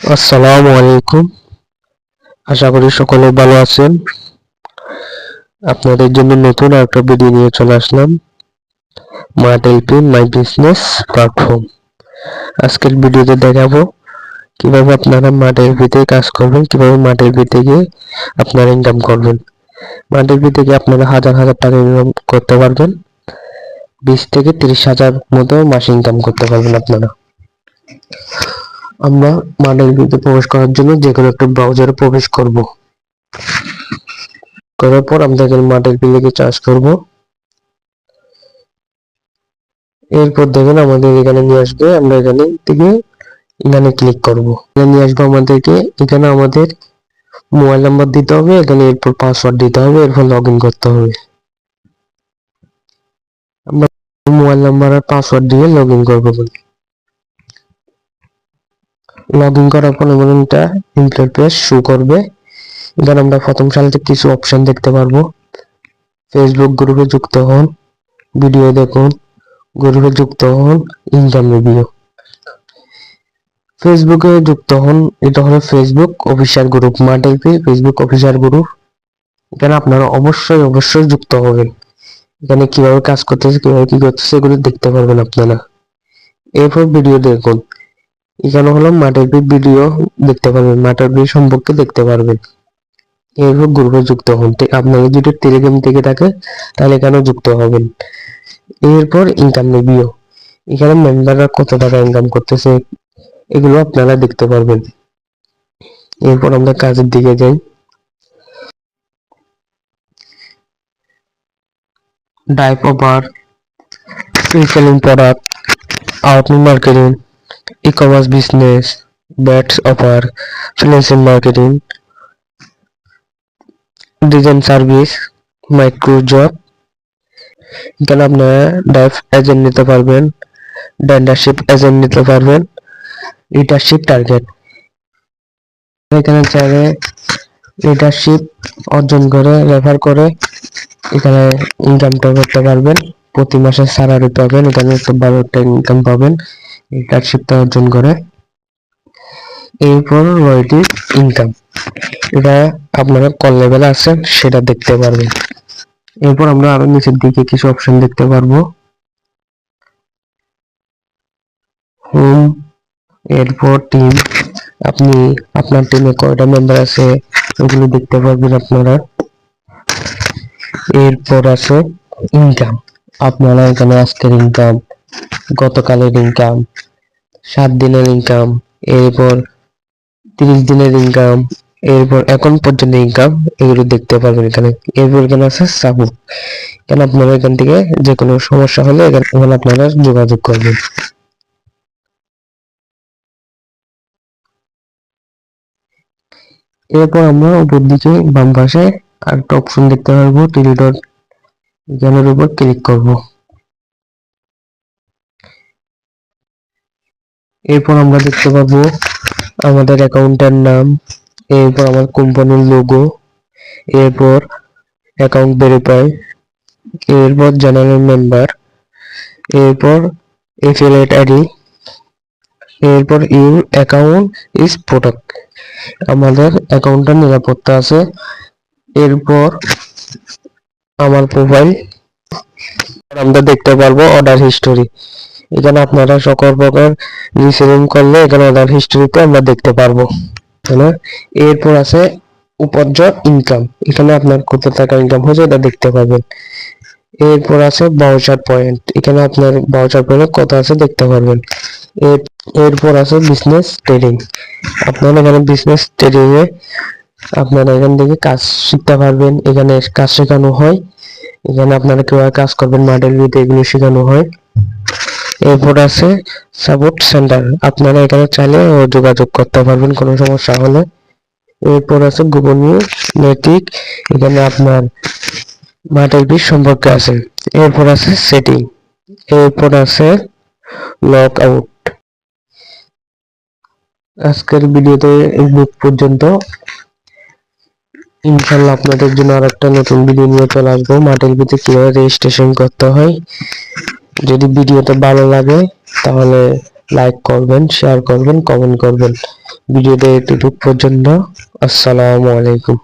আসসালামু আলাইকুম। আশা করি সকলে ভালো আছেন। আপনাদের জন্য নতুন একটা ভিডিও নিয়ে চলে আসলাম। Mart LP my business platform আজকের ভিডিওতে দেখাবো কীভাবে আপনারা মার্ট এলপিতে কাজ করবেন, কীভাবে মার্ট এলপি থেকে আপনারা ইনকাম করবেন। মার্ট এলপি থেকে আপনারা হাজার হাজার টাকা ইনকাম করতে পারবেন। বিশ থেকে তিরিশ হাজার মতো মাসে ইনকাম করতে পারবেন আপনারা। আমরা মার্ডেল ভিউতে প্রবেশ করার জন্য যে কোনো একটা ব্রাউজারে প্রবেশ করব। করার পর আমরা এখানে মার্ডেল ভিউকে চার্জ করব। এরপর দেখেন আমাদের এখানে নিয়ে আসবে, আমরা এখানে থেকে এখানে ক্লিক করব। এখানে নিয়ে আসবে আমাদেরকে, এখানে আমাদের মোবাইল নাম্বার দিতে হবে, এখানে এরপর পাসওয়ার্ড দিতে হবে, এরপর লগ করতে হবে। আমরা মোবাইল নাম্বার আর পাসওয়ার্ড দিয়ে লগ ইন করব। লগ ইন করার পর একটা ইন্টারফেস শো করবে। এখানে আমরা প্রথম সারিতে কিছু অপশন দেখতে পারব। ফেসবুক গ্রুপে যুক্ত হন। ভিডিও দেখুন। গ্রুপে যুক্ত হন ইনকাম রিভিউ ফেসবুকে যুক্ত হন, এটা হলো ফেসবুক অফিসিয়াল গ্রুপ মাটাইপি ফেসবুক অফিসিয়াল গ্রুপ এখানে আপনারা অবশ্যই অবশ্যই যুক্ত হবেন। এখানে কীভাবে কাজ করতেছে, কীভাবে কি করতেছে, এগুলো দেখতে পারবেন আপনারা। এরপর ভিডিও দেখুন। এখানে হলো মাঠের বি ভিডিও দেখতে পারবেন, মাঠের বি সম্পর্কে দেখতে পারবেন। এরপর গ্রুপে যুক্ত হন। আপনাকে যদি টেলিগ্রাম থেকে থাকে, তাহলে এখানে যুক্ত হবেন। এরপর ইনকাম রিভিউ এখানে মেম্বাররা কত টাকা ইনকাম করতেছে, এগুলো আপনারা দেখতে পারবেন। এরপর আমরা কাজের দিকে যাই। ডাইপ over reselling product outlet marketing e-commerce business, bets offer, financial marketing, design service, micro job এখানে আপনারা ডাইভ এজেন্ট নিতে পারবেন ডেন্ডারশিপ এজেন্ট নিতে পারবেন লিডারশিপ টার্গেট এখানে চাইলে লিডারশিপ অর্জন করে রেফার করে এখানে ইনকামটা করতে পারবেন। প্রতি মাসে স্যালারি পাবেন এখানে একটু ভালো একটা ইনকাম পাবেন। লিডারশিপটা অর্জন করে। এরপর রয়টি ইনকাম এটা আপনারা কল লেভেলে আছে সেটা দেখতে পারবেন। এরপর আমরা আরও নিচের দিকে কিছু অপশন দেখতে পারব। হোম এরপর টিম আপনি, আপনার টিমে কয়টা মেম্বার আছে ওগুলো দেখতে পারবেন আপনারা। এরপর আছে ইনকাম আপনারা এখানে আজকের ইনকাম গতকালের ইনকাম সাত দিনের ইনকাম এরপর তিরিশ দিনের ইনকাম এরপর এখন পর্যন্ত ইনকাম এগুলো দেখতে পারবেন এখানে। এরপর এখানে আছে সাপোর্ট এখানে আপনারা এখান থেকে যে কোনো সমস্যা হলে এখানে আপনারা যোগাযোগ করবেন। এরপর আমরা উপর দিকে বাম পাশে আরেকটা অপশন দেখতে পারব টিলি ডট উপর ক্লিক করব। এরপর আমরা দেখতে পাবো আমাদের অ্যাকাউন্টের নাম, এরপর আমার কোম্পানির লোগো এরপর অ্যাকাউন্ট ভেরিফাই, এরপর জেনারেল মেম্বার এরপর এফিলিয়েট আইডি এরপর ইউর অ্যাকাউন্ট ইজ প্রোডাক্ট আমাদের অ্যাকাউন্টের নিরাপত্তা আছে, এরপর আমার প্রোফাইল আমরা দেখতে পারব অর্ডার হিস্টোরি এখানে আপনারা সকল প্রকার রিসেলিং করলে এখানে অর্ডার হিস্টোরিতে আমরা দেখতে পারব। হ্যাঁ এরপর আছে উপার্জন ইনকাম এখানে আপনার কত টাকা ইনকাম হয়েছে এটা দেখতে পাবেন। এরপর আছে বাউচার পয়েন্ট এখানে আপনার বাউচার পয়েন্ট কত আছে, দেখতে পারবেন। এরপর আছে বিজনেস ট্রেডিং আপনারা এখানে বিজনেস ট্রেডিং এ আপনারা এখান থেকে কাজ শিখতে পারবেন। এখানে কাজ শেখানো হয়। এখানে আপনারা কীভাবে কাজ করবেন মডেল এগুলো শেখানো হয়। এরপর আছে সাপোর্ট সেন্টার আপনারা এখানে চাইলে যোগাযোগ করতে পারবেন, কোনো সমস্যা হলে। এরপর আছে গোপনীয় নৈতিক, এখানে আপনার মাঠের বীজ সম্পর্কে আছে। এরপর আছে সেটিং এরপর আছে লক আউট আজকের ভিডিওতে এই পর্যন্ত। ইনশাল্লাহ আপনাদের জন্য আর একটা নতুন ভিডিও নিয়ে চলে আসব। মাঠের ভিতরে কীভাবে রেজিস্ট্রেশন করতে হয়। যদি ভিডিওটা ভালো লাগে, তাহলে লাইক করবেন শেয়ার করবেন কমেন্ট করবেন। ভিডিওটা এতটুকু পর্যন্ত, আসসালামু আলাইকুম।